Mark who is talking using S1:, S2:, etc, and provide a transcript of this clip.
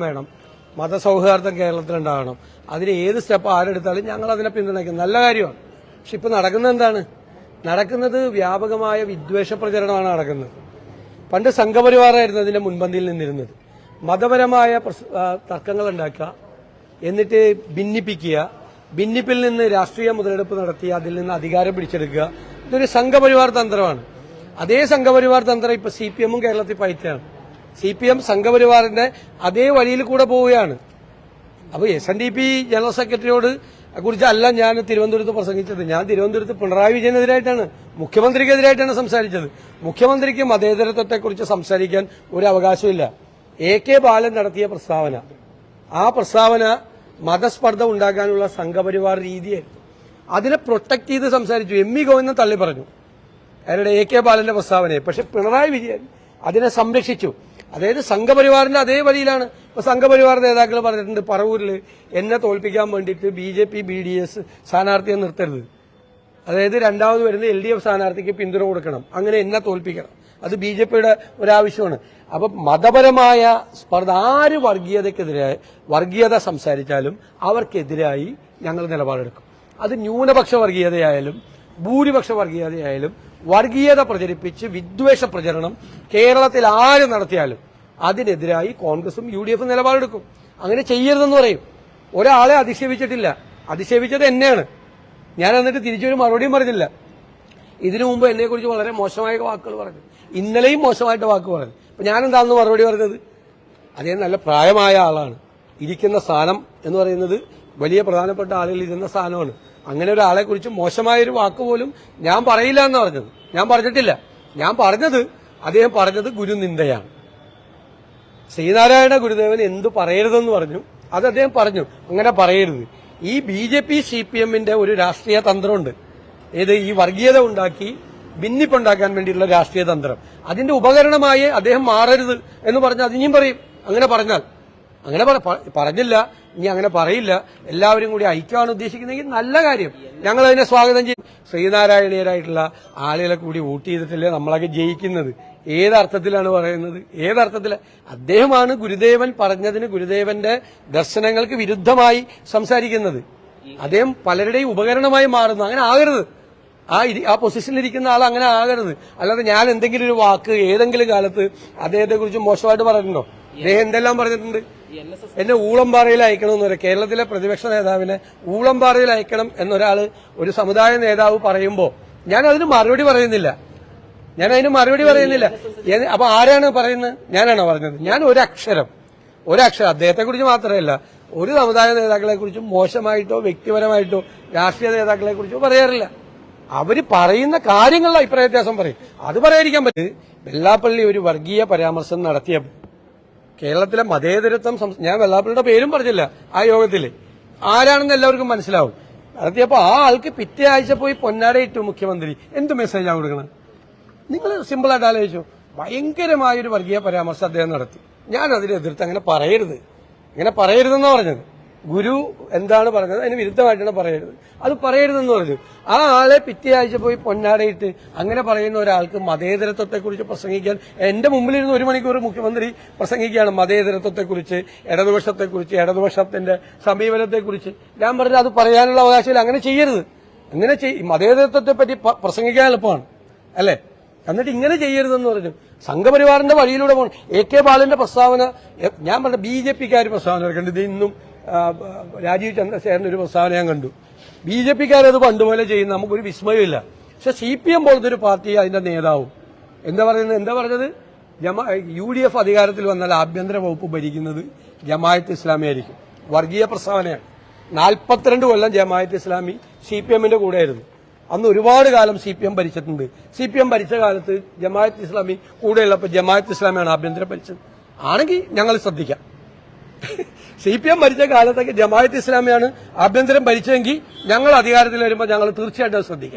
S1: വേണം. മതസൗഹാർദ്ദം കേരളത്തിലുണ്ടാകണം. അതിന് ഏത് സ്റ്റെപ്പ് ആരെടുത്താലും ഞങ്ങൾ അതിനെ പിന്തുണയ്ക്കും. നല്ല കാര്യമാണ്. പക്ഷെ ഇപ്പൊ നടക്കുന്നത് എന്താണ്? നടക്കുന്നത് വ്യാപകമായ വിദ്വേഷ പ്രചരണമാണ് നടക്കുന്നത്. പണ്ട് സംഘപരിവാറായിരുന്നു അതിന്റെ മുൻപന്തിയിൽ നിന്നിരുന്നത്. മതപരമായ തർക്കങ്ങൾ ഉണ്ടാക്കുക എന്നിട്ട് ഭിന്നിപ്പിക്കുക ഭിന്നിപ്പിൽ നിന്ന് രാഷ്ട്രീയ മുതലെടുപ്പ് നടത്തി അതിൽ നിന്ന് അധികാരം പിടിച്ചെടുക്കുക. ഇതൊരു സംഘപരിവാർ തന്ത്രമാണ്. അതേ സംഘപരിവാർ തന്ത്രം ഇപ്പൊ സി പി എമ്മും കേരളത്തിൽ പയറ്റാണ്. സി പി എം സംഘപരിവാറിന്റെ അതേ വഴിയിൽ കൂടെ പോവുകയാണ്. അപ്പൊ S N D P general സെക്രട്ടറിയോട് കുറിച്ച് അല്ല ഞാൻ തിരുവനന്തപുരത്ത് പ്രസംഗിച്ചത്. ഞാൻ തിരുവനന്തപുരത്ത് പിണറായി വിജയനെതിരായിട്ടാണ് മുഖ്യമന്ത്രിക്കെതിരായിട്ടാണ് സംസാരിച്ചത്. മുഖ്യമന്ത്രിക്ക് മതേതരത്വത്തെക്കുറിച്ച് സംസാരിക്കാൻ ഒരു അവകാശമില്ല എ കെ ബാലൻ നടത്തിയ പ്രസ്താവന. ആ പ്രസ്താവന മതസ്പർദ്ധ ഉണ്ടാക്കാനുള്ള സംഘപരിവാർ രീതിയായിരുന്നു. അതിനെ പ്രൊട്ടക്ട് ചെയ്ത് സംസാരിച്ചു. എം ഇ ഗോവിന്ദൻ തള്ളി പറഞ്ഞു. അയാളുടെ എ കെ ബാലന്റെ പ്രസ്താവനയെ. പക്ഷെ പിണറായി വിജയൻ അതിനെ സംരക്ഷിച്ചു. അതായത് സംഘപരിവാറിന്റെ അതേ വഴിയിലാണ് ഇപ്പൊ സംഘപരിവാർ നേതാക്കൾ പറഞ്ഞിട്ടുണ്ട് പറവൂരിൽ എന്നെ തോൽപ്പിക്കാൻ വേണ്ടിയിട്ട് B J P B D S സ്ഥാനാർത്ഥിയെ നിർത്തരുത്. അതായത് രണ്ടാമത് വരുന്ന എൽ ഡി എഫ് സ്ഥാനാർത്ഥിക്ക് പിന്തുണ കൊടുക്കണം. അങ്ങനെ എന്നെ തോൽപ്പിക്കണം. അത് ബി ജെ പിയുടെ ഒരാവശ്യമാണ്. അപ്പൊ മതപരമായ സ്പർദ്ധ ആര് വർഗീയതക്കെതിരായി വർഗീയത സംസാരിച്ചാലും അവർക്കെതിരായി ഞങ്ങൾ നിലപാടെടുക്കും. അത് ന്യൂനപക്ഷ വർഗീയതയായാലും ഭൂരിപക്ഷ വർഗീയതയായാലും വർഗീയത പ്രചരിപ്പിച്ച് വിദ്വേഷ പ്രചരണം കേരളത്തിൽ ആര് നടത്തിയാലും അതിനെതിരായി കോൺഗ്രസും യു ഡി എഫും നിലപാടെടുക്കും. അങ്ങനെ ചെയ്യരുതെന്ന് പറയും. ഒരാളെ അധിക്ഷേപിച്ചിട്ടില്ല. അധിക്ഷേപിച്ചത് എന്നെയാണ്. ഞാൻ എന്നിട്ട് തിരിച്ചൊരു മറുപടിയും പറഞ്ഞില്ല. ഇതിനു മുമ്പ് എന്നെക്കുറിച്ച് വളരെ മോശമായ വാക്കുകൾ പറഞ്ഞു. ഇന്നലെയും മോശമായിട്ട് വാക്ക് പറഞ്ഞു. അപ്പൊ ഞാൻ എന്താന്ന് മറുപടി പറഞ്ഞത്? അദ്ദേഹം നല്ല പ്രായമായ ആളാണ്. ഇരിക്കുന്ന സ്ഥാനം എന്ന് പറയുന്നത് വലിയ പ്രധാനപ്പെട്ട ആളുകൾ ഇരുന്ന സ്ഥാനമാണ്. അങ്ങനെ ഒരാളെ കുറിച്ച് മോശമായൊരു വാക്ക് പോലും ഞാൻ പറയില്ല എന്ന് പറഞ്ഞത്. ഞാൻ പറഞ്ഞിട്ടില്ല. ഞാൻ പറഞ്ഞത് അദ്ദേഹം പറഞ്ഞത് ഗുരുനിന്ദയാണ്. ശ്രീനാരായണ ഗുരുദേവൻ എന്ത് പറയരുതെന്ന് പറഞ്ഞു. അത് അദ്ദേഹം പറഞ്ഞു. അങ്ങനെ പറയരുത്. ഈ B J P C P എമ്മിന്റെ ഒരു രാഷ്ട്രീയ തന്ത്രമുണ്ട്. ഏത് ഈ വർഗീയത ഉണ്ടാക്കി ഭിന്നിപ്പുണ്ടാക്കാൻ വേണ്ടിയുള്ള രാഷ്ട്രീയ തന്ത്രം. അതിന്റെ ഉപകരണമായി അദ്ദേഹം മാറരുത് എന്ന് പറഞ്ഞാൽ അതിനെയും പറയും. അങ്ങനെ പറഞ്ഞാൽ. അങ്ങനെ പറഞ്ഞില്ല. ഇനി അങ്ങനെ പറയില്ല. എല്ലാവരും കൂടി ഐക്യമാണ് ഉദ്ദേശിക്കുന്നതെങ്കിൽ നല്ല കാര്യം. ഞങ്ങൾ അതിനെ സ്വാഗതം ചെയ്യും. ശ്രീനാരായണീയരായിട്ടുള്ള ആളുകളെ കൂടി വോട്ട് ചെയ്തിട്ടല്ലേ നമ്മളൊക്കെ ജയിക്കുന്നത്? ഏതർത്ഥത്തിലാണ് പറയുന്നത്? ഏതർത്ഥത്തിൽ? അദ്ദേഹമാണ് ഗുരുദേവൻ പറഞ്ഞതിന് ഗുരുദേവന്റെ ദർശനങ്ങൾക്ക് വിരുദ്ധമായി സംസാരിക്കുന്നത്. അദ്ദേഹം പലരുടെയും ഉപകരണമായി മാറുന്നു. അങ്ങനെ ആകരുത്. ആ ഇരി- ആ പൊസിഷനിൽ ഇരിക്കുന്ന ആൾ അങ്ങനെ ആകരുത്. അല്ലാതെ ഞാൻ എന്തെങ്കിലും ഒരു വാക്ക് ഏതെങ്കിലും കാലത്ത് അദ്ദേഹത്തെ കുറിച്ച് മോശമായിട്ട് പറഞ്ഞിട്ടുണ്ടോ? അദ്ദേഹം എന്തെല്ലാം പറഞ്ഞിട്ടുണ്ട്? എന്നെ ഊളംപാറയിൽ അയക്കണം എന്നൊരു കേരളത്തിലെ പ്രതിപക്ഷ നേതാവിനെ ഊളംപാറയിൽ അയക്കണം എന്നൊരാൾ ഒരു സമുദായ നേതാവ് പറയുമ്പോൾ ഞാൻ അതിന് മറുപടി പറയുന്നില്ല. ഞാൻ അതിന് മറുപടി പറയുന്നില്ല അപ്പൊ ആരാണ് പറയുന്നത്? ഞാനാണോ പറഞ്ഞത്? ഞാൻ ഒരക്ഷരം ഒരക്ഷരം അദ്ദേഹത്തെ കുറിച്ച് മാത്രമല്ല ഒരു സമുദായ നേതാക്കളെ കുറിച്ചും മോശമായിട്ടോ വ്യക്തിപരമായിട്ടോ രാഷ്ട്രീയ നേതാക്കളെ കുറിച്ചോ പറയാറില്ല. അവർ പറയുന്ന കാര്യങ്ങളിൽ അഭിപ്രായ വ്യത്യാസം പറയും. അത് പറയാതിരിക്കാൻ പറ്റും വെള്ളാപ്പള്ളി ഒരു വർഗീയ പരാമർശം നടത്തിയപ്പോൾ കേരളത്തിലെ മതേതരത്വം ഞാൻ വെള്ളാപ്പള്ളിയുടെ പേരും പറഞ്ഞില്ല ആ യോഗത്തിൽ ആരാണെന്ന് എല്ലാവർക്കും മനസ്സിലാവും. നടത്തിയപ്പോ ആ ആൾക്ക് പിറ്റേ ആഴ്ച പോയി പൊന്നാടയിട്ടു മുഖ്യമന്ത്രി. എന്ത് മെസ്സേജാ കൊടുക്കണം നിങ്ങൾ സിമ്പിളായിട്ട് ആലോചിച്ചു. ഭയങ്കരമായൊരു വർഗീയ പരാമർശം അദ്ദേഹം നടത്തി. ഞാൻ അതിനെ അങ്ങനെ പറയരുത്. അങ്ങനെ പറയരുതെന്നാ പറഞ്ഞത്. ഗുരു എന്താണ് പറഞ്ഞത്? അതിന് വിരുദ്ധമായിട്ടാണ് പറയരുത്. അത് പറയരുതെന്ന് പറഞ്ഞു. ആ ആളെ പിറ്റേ പോയി പൊന്നാടയിട്ട് അങ്ങനെ പറയുന്ന ഒരാൾക്ക് മതേതരത്വത്തെക്കുറിച്ച് പ്രസംഗിക്കാൻ എന്റെ മുമ്പിലിരുന്ന് ഒരു മണിക്കൂർ മുഖ്യമന്ത്രി പ്രസംഗിക്കുകയാണ് മതേതരത്വത്തെക്കുറിച്ച് ഇടതുപക്ഷത്തെക്കുറിച്ച് ഇടതുപക്ഷത്തിന്റെ സമീപനത്തെക്കുറിച്ച്. ഞാൻ പറഞ്ഞത് അത് പറയാനുള്ള അവകാശമില്ല. അങ്ങനെ ചെയ്യരുത്. അങ്ങനെ മതേതരത്വത്തെ പറ്റി പ്രസംഗിക്കാൻ എളുപ്പമാണ്. അല്ലേ? എന്നിട്ട് ഇങ്ങനെ ചെയ്യരുതെന്ന് പറഞ്ഞു. സംഘപരിവാറിന്റെ വഴിയിലൂടെ പോകണം. എ കെ ബാലന്റെ പ്രസ്താവന ഞാൻ പറഞ്ഞ ബി ജെ പിക്കാർ പ്രസ്താവന എടുക്കേണ്ടത് ഇന്നും രാജീവ് ചന്ദ്രശേഖരന്റെ ഒരു പ്രസ്താവന ഞാൻ കണ്ടു. ബി ജെ പിക്കാരത് പണ്ടുപോലെ ചെയ്യുന്ന നമുക്കൊരു വിസ്മയമില്ല പക്ഷെ സി പി എം പോലത്തെ ഒരു പാർട്ടി അതിന്റെ നേതാവും. എന്താ പറയുന്നത്? എന്താ പറഞ്ഞത്? ജമാ യു ഡി എഫ് അധികാരത്തിൽ വന്നാൽ ആഭ്യന്തര വകുപ്പ് ഭരിക്കുന്നത് ജമായത്ത് ഇസ്ലാമി ആയിരിക്കും. വർഗീയ പ്രസ്താവനയാണ്. നാൽപ്പത്തിരണ്ട് കൊല്ലം ജമായത്ത് ഇസ്ലാമി സി പി എമ്മിന്റെ കൂടെയായിരുന്നു. അന്ന് ഒരുപാട് കാലം സി പി എം ഭരിച്ചിട്ടുണ്ട്. സി പി എം ഭരിച്ച കാലത്ത് ജമായത്ത് ഇസ്ലാമി കൂടെയുള്ളപ്പോൾ ജമായത്ത് ഇസ്ലാമിയാണ് ആഭ്യന്തര ഭരിച്ചത്. ആണെങ്കിൽ ഞങ്ങൾ ശ്രദ്ധിക്കാം. സി പി എം ഭരിച്ച കാലത്തൊക്കെ ജമാഅത്ത് ഇസ്ലാമിയാണ് ആഭ്യന്തരം ഭരിച്ചതെങ്കിൽ ഞങ്ങൾ അധികാരത്തിൽ വരുമ്പോൾ ഞങ്ങൾ തീർച്ചയായിട്ടും ശ്രദ്ധിക്കാം